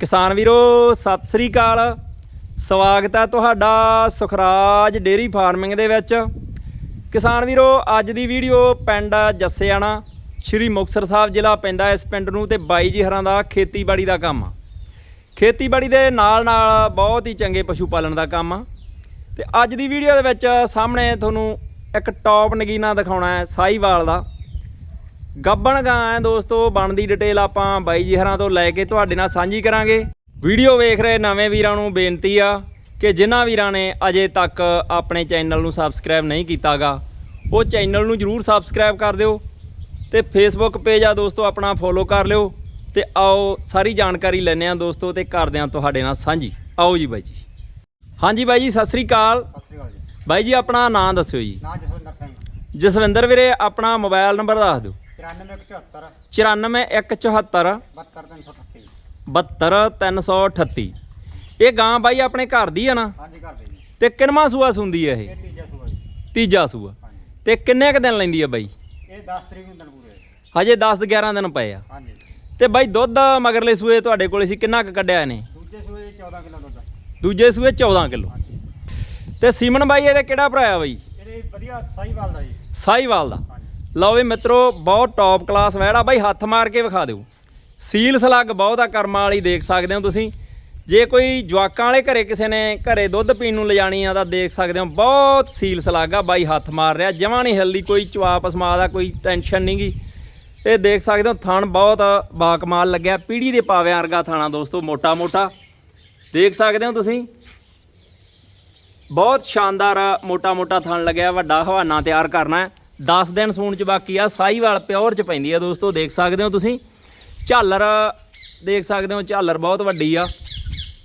ਕਿਸਾਨ ਵੀਰੋ, ਸਤਿ ਸ੍ਰੀ ਅਕਾਲ। ਸਵਾਗਤ ਹੈ ਤੁਹਾਡਾ ਸੁਖਰਾਜ ਡੇਰੀ ਫਾਰਮਿੰਗ ਦੇ ਵਿੱਚ। ਕਿਸਾਨ ਵੀਰੋ, ਅੱਜ ਦੀ ਵੀਡੀਓ ਪਿੰਡ ਜੱਸਿਆਣਾ, ਸ਼੍ਰੀ ਮੁਕਤਸਰ ਸਾਹਿਬ ਜ਼ਿਲ੍ਹਾ ਪੈਂਦਾ ਇਸ ਪਿੰਡ ਨੂੰ ਤੇ ਬਾਈ ਜੀ ਹਰਾਂ ਦਾ ਖੇਤੀਬਾੜੀ ਦਾ ਕੰਮ। ਆ ਖੇਤੀਬਾੜੀ ਦੇ ਨਾਲ ਨਾਲ ਬਹੁਤ ਹੀ ਚੰਗੇ ਪਸ਼ੂ ਪਾਲਣ ਦਾ ਕੰਮ। ਆ ਤੇ ਅੱਜ ਦੀ ਵੀਡੀਓ ਦੇ ਵਿੱਚ ਸਾਹਮਣੇ ਤੁਹਾਨੂੰ ਇੱਕ ਟੌਪ ਨਗੀਨਾ ਦਿਖਾਉਣਾ ਹੈ ਸਾਈਵਾਲ ਦਾ। ਗੱਬਣ ਗਾਂ ਹੈ ਦੋਸਤੋ ਬਣਦੀ ਡਿਟੇਲ ਆਪਾਂ ਬਾਈ ਜੀ ਹਰਾਂ ਤੋਂ ਲੈ ਕੇ ਤੁਹਾਡੇ ਨਾਲ ਸਾਂਝੀ ਕਰਾਂਗੇ। ਵੀਡੀਓ ਵੇਖ ਰਹੇ ਨਵੇਂ ਵੀਰਾਂ ਨੂੰ ਬੇਨਤੀ ਆ ਕਿ ਜਿਨ੍ਹਾਂ ਵੀਰਾਂ ਨੇ ਅਜੇ ਤੱਕ ਆਪਣੇ ਚੈਨਲ ਨੂੰ ਸਬਸਕ੍ਰਾਈਬ ਨਹੀਂ ਕੀਤਾਗਾ ਉਹ ਚੈਨਲ ਨੂੰ ਜਰੂਰ ਸਬਸਕ੍ਰਾਈਬ ਕਰ ਦਿਓ ਤੇ ਫੇਸਬੁੱਕ ਪੇਜ ਆ ਦੋਸਤੋ ਆਪਣਾ ਫੋਲੋ ਕਰ ਲਿਓ ਤੇ ਆਓ ਸਾਰੀ ਜਾਣਕਾਰੀ ਲੈਣੇ ਆ ਦੋਸਤੋ ਤੇ ਕਰਦੇ ਆ ਤੁਹਾਡੇ ਨਾਲ ਸਾਂਝੀ। ਆਓ ਜੀ ਬਾਈ ਜੀ। ਹਾਂਜੀ ਬਾਈ ਜੀ ਸਤਿ ਸ੍ਰੀ ਅਕਾਲ। ਸਤਿ ਸ਼੍ਰੀ ਅਕਾਲ ਜੀ। ਬਾਈ ਜੀ ਆਪਣਾ ਨਾਮ ਦੱਸਿਓ ਜੀ। ਨਾਂ ਜਸਵਿੰਦਰ ਸਿੰਘ। ਜਸਵਿੰਦਰ ਵੀਰੇ ਆਪਣਾ ਮੋਬਾਈਲ ਨੰਬਰ ਦੱਸ ਦਿਓ। 94174 94174 72338 72338 ਇਹ ਗਾਂ ਬਾਈ ਆਪਣੇ ਘਰ ਦੀ ਆ ਨਾ? ਹਾਂਜੀ ਘਰ ਦੇ ਤੇ ਕਿੰਨਵਾਂ ਸੂਆ ਸੁੰਦੀ ਆ ਇਹ? ਤੀਜਾ ਸੂਆ ਜੀ। ਤੀਜਾ ਸੂਆ। ਤੇ ਕਿੰਨੇ ਕ ਦਿਨ ਲੈਂਦੀ ਆ ਬਾਈ? ਇਹ 10 ਤਰੀਕ ਨੂੰ ਦਿਨ ਪੂਰੇ। ਹਜੇ 10 11 ਦਿਨ ਪਏ ਆ। ਹਾਂਜੀ ਤੇ ਬਾਈ ਦੁੱਧ ਮਗਰਲੇ ਸੂਏ ਤੁਹਾਡੇ ਕੋਲੇ ਸੀ ਕਿੰਨਾ ਕ ਕੱਢਿਆ ਇਹਨੇ? ਦੂਜੇ ਸੂਏ 'ਚ 14 ਕਿਲੋ ਦੁੱਧ। ਦੂਜੇ ਸੂਏ 14 ਕਿਲੋ। ਹਾਂਜੀ। ਤੇ ਸੀਮਨ ਬਾਈ ਇਹਦੇ ਕਿਹੜਾ ਭਰਾਇਆ ਬਾਈ? ਇਹਦੇ ਵਧੀਆ ਸਾਈਵਾਲ ਦਾ ਜੀ। ਸਾਈਵਾਲ ਦਾ। ਲਓ ਵੀ ਮਿੱਤਰੋ, ਬਹੁਤ ਟੌਪ ਕਲਾਸ ਵੈੜਾ ਬਾਈ, ਹੱਥ ਮਾਰ ਕੇ ਵਿਖਾ ਦਿਓ। ਸੀਲ ਸਲੱਗ ਬਹੁਤ ਆ, ਕਰਮਾਂ ਵਾਲੀ ਦੇਖ ਸਕਦੇ ਹੋ ਤੁਸੀਂ। ਜੇ ਕੋਈ ਜਵਾਕਾਂ ਵਾਲੇ ਘਰੇ ਕਿਸੇ ਨੇ ਘਰੇ ਦੁੱਧ ਪੀਣ ਨੂੰ ਲਿਜਾਣੀ ਆ, ਤਾਂ ਦੇਖ ਸਕਦੇ ਹੋ, ਬਹੁਤ ਸੀਲ ਸਲੱਗ ਆ। ਬਾਈ, ਹੱਥ ਮਾਰ ਰਿਹਾ। ਜਮਾਂ ਨਹੀਂ ਹਿਲਦੀ, ਕੋਈ ਚਵਾਪ ਸਮਾ ਦਾ ਕੋਈ ਟੈਨਸ਼ਨ ਨਹੀਂਗੀ ਇਹ ਦੇਖ ਸਕਦੇ ਹੋ, ਥਣ ਬਹੁਤ ਬਾਕਮਾਲ ਲੱਗਿਆ। ਪੀੜੀ ਦੇ ਪਾਵਿਆਂ ਵਰਗਾ ਥਾਣਾ ਦੋਸਤੋ ਮੋਟਾ ਮੋਟਾ ਦੇਖ ਸਕਦੇ ਹੋ ਤੁਸੀਂ, ਬਹੁਤ ਸ਼ਾਨਦਾਰ ਮੋਟਾ ਮੋਟਾ ਥਣ ਲੱਗਿਆ। ਵੱਡਾ ਹਵਾਨਾ ਤਿਆਰ ਕਰਨਾ ਹੈ। 10 ਦਿਨ ਸੂਣ ਚ ਬਾਕੀ ਆ ਸਾਈਵਾਲ ਪਿਓਰ ਚ ਪੈਂਦੀ ਆ ਦੋਸਤੋ, ਦੇਖ ਸਕਦੇ ਹੋ ਤੁਸੀਂ। ਝਾਲਰ ਦੇਖ ਸਕਦੇ ਹੋ, ਝਾਲਰ ਬਹੁਤ ਵੱਡੀ ਆ।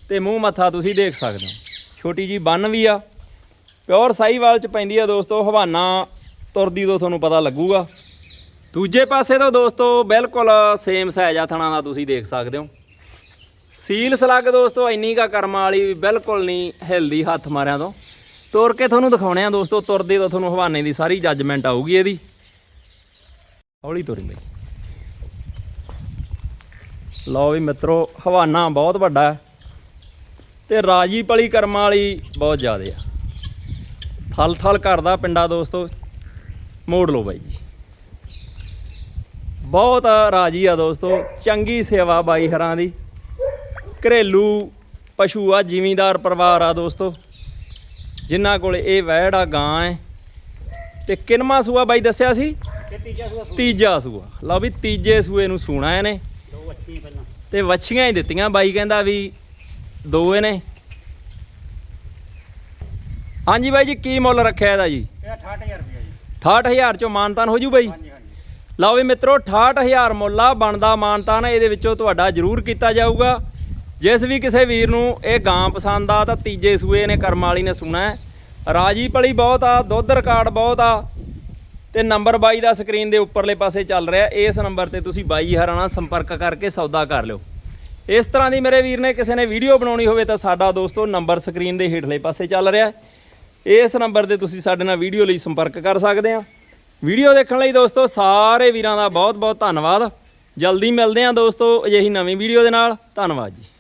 ਤੇ ਮੂੰਹ ਮੱਥਾ ਤੁਸੀਂ ਦੇਖ ਸਕਦੇ ਹੋ। ਛੋਟੀ ਜੀ ਬੰਨ ਵੀ ਆ। ਪਿਓਰ ਸਾਈਵਾਲ ਚ ਪੈਂਦੀ ਆ ਦੋਸਤੋ, ਹਵਾਨਾ ਤੁਰਦੀ ਤੋਂ ਤੁਹਾਨੂੰ ਪਤਾ ਲੱਗੂਗਾ। ਦੂਜੇ ਪਾਸੇ ਤੋਂ ਦੋਸਤੋ, ਬਿਲਕੁਲ ਸੇਮ ਸਾਈਜ਼ ਆ ਥਣਾ ਦਾ, ਤੁਸੀਂ ਦੇਖ ਸਕਦੇ ਹੋ। ਸੀਲ ਸਲੱਗ ਦੋਸਤੋ, ਇੰਨੀ ਕਾ ਕਰਮਾਂ ਵਾਲੀ, ਬਿਲਕੁਲ ਨਹੀਂ ਹਿਲਦੀ ਹੱਥ ਮਾਰਿਆਂ ਤੋਂ। ਤੁਰ ਕੇ ਤੁਹਾਨੂੰ ਦਿਖਾਉਣੇ ਆ ਦੋਸਤੋ, ਤੁਰਦੇ ਤਾਂ ਤੁਹਾਨੂੰ ਹਵਾਨੇ ਦੀ ਸਾਰੀ ਜੱਜਮੈਂਟ ਆਊਗੀ ਇਹਦੀ। ਹੌਲੀ ਤੁਰੀ ਬਈ। ਲਓ ਵੀ ਮਿੱਤਰੋ, ਹਵਾਨਾ ਬਹੁਤ ਵੱਡਾ ਹੈ ਤੇ ਰਾਜੀ ਪਲੀ ਕਰਮਾਂ ਵਾਲੀ ਬਹੁਤ ਜ਼ਿਆਦੇ ਆ। ਥਲ ਥਲ ਕਰਦਾ ਪਿੰਡਾ ਦੋਸਤੋ, ਮੋੜ ਲਓ ਬਾਈ ਜੀ। ਬਹੁਤ ਰਾਜੀ ਆ ਦੋਸਤੋ, ਚੰਗੀ ਸੇਵਾ ਬਾਈ ਹਰਾਂ ਦੀ। ਘਰੇਲੂ ਪਸ਼ੂ ਆ, ਜ਼ਿਮੀਂਦਾਰ ਪਰਿਵਾਰ ਆ ਦੋਸਤੋ। ਜਿਨ੍ਹਾਂ ਕੋਲ ਇਹ ਵੈੜ ਆ ਗਾਂ ਹੈ। ਤੇ ਕਿਨਮਾ ਸੂਆ ਬਾਈ ਦੱਸਿਆ ਸੀ? ਤੀਜਾ ਸੂਆ ਲਓ ਵੀ ਤੀਜੇ ਸੂਏ ਨੂੰ ਸੂਣਾ ਇਹਨੇ। ਦੋ ਅੱਛੀਆਂ ਪਹਿਲਾਂ। ਤੇ ਵੱਛੀਆਂ ਹੀ ਦਿੱਤੀਆਂ। ਬਾਈ ਕਹਿੰਦਾ ਵੀ ਦੋ ਇਹਨੇ। ਹਾਂਜੀ ਬਾਈ ਜੀ ਕੀ ਮੁੱਲ ਰੱਖਿਆ ਇਹਦਾ ਜੀ? ਇਹ 68000 ਰੁਪਏ ਜੀ। 68000 ਚੋਂ ਮਾਨਤਾਨ ਹੋ ਜੂ ਬਾਈ? ਹਾਂਜੀ ਹਾਂਜੀ। ਲਓ ਵੀ ਮਿੱਤਰੋ 68000 ਮੁੱਲ ਆ। ਬਣਦਾ ਮਾਨਤਾਨ ਇਹਦੇ ਵਿੱਚੋਂ ਤੁਹਾਡਾ ਜ਼ਰੂਰ ਕੀਤਾ ਜਾਊਗਾ। ਜਿਸ ਵੀ ਕਿਸੇ ਵੀਰ ਨੂੰ ਇਹ ਗਾਂ ਪਸੰਦ ਆ, ਤਾਂ ਤੀਜੇ ਸੂਏ ਨੇ ਕਰਮ ਵਾਲੀ ਨੇ ਸੁਣਾ ਰਾਜੀ ਪਲੀ ਬਹੁਤ ਆ, ਦੁੱਧ ਰਿਕਾਰਡ ਬਹੁਤ ਆ, ਤੇ ਨੰਬਰ 22 ਦਾ ਸਕਰੀਨ ਦੇ ਉੱਪਰਲੇ ਪਾਸੇ ਚੱਲ ਰਿਹਾ। ਇਸ ਨੰਬਰ ਤੇ ਤੁਸੀਂ ਬਾਈ ਹਰਾਂ ਨਾਲ ਸੰਪਰਕ ਕਰਕੇ ਸੌਦਾ ਕਰ ਲਿਓ। ਇਸ ਤਰ੍ਹਾਂ ਦੀ ਮੇਰੇ ਵੀਰ ਨੇ ਕਿਸੇ ਨੇ ਵੀਡੀਓ ਬਣਾਉਣੀ ਹੋਵੇ, ਤਾਂ ਸਾਡਾ ਦੋਸਤੋ ਨੰਬਰ ਸਕਰੀਨ ਦੇ ਹੇਠਲੇ ਪਾਸੇ ਚੱਲ ਰਿਹਾ ਇਸ ਨੰਬਰ ਤੇ ਤੁਸੀਂ ਸਾਡੇ ਨਾਲ ਵੀਡੀਓ ਲਈ ਸੰਪਰਕ ਕਰ ਸਕਦੇ ਆ। ਵੀਡੀਓ ਦੇਖਣ ਲਈ ਦੋਸਤੋ ਸਾਰੇ ਵੀਰਾਂ ਦਾ ਬਹੁਤ ਬਹੁਤ ਧੰਨਵਾਦ। ਜਲਦੀ ਮਿਲਦੇ ਆ ਦੋਸਤੋ ਅਜਿਹੀ ਨਵੀਂ ਵੀਡੀਓ ਦੇ ਨਾਲ। ਧੰਨਵਾਦ ਜੀ।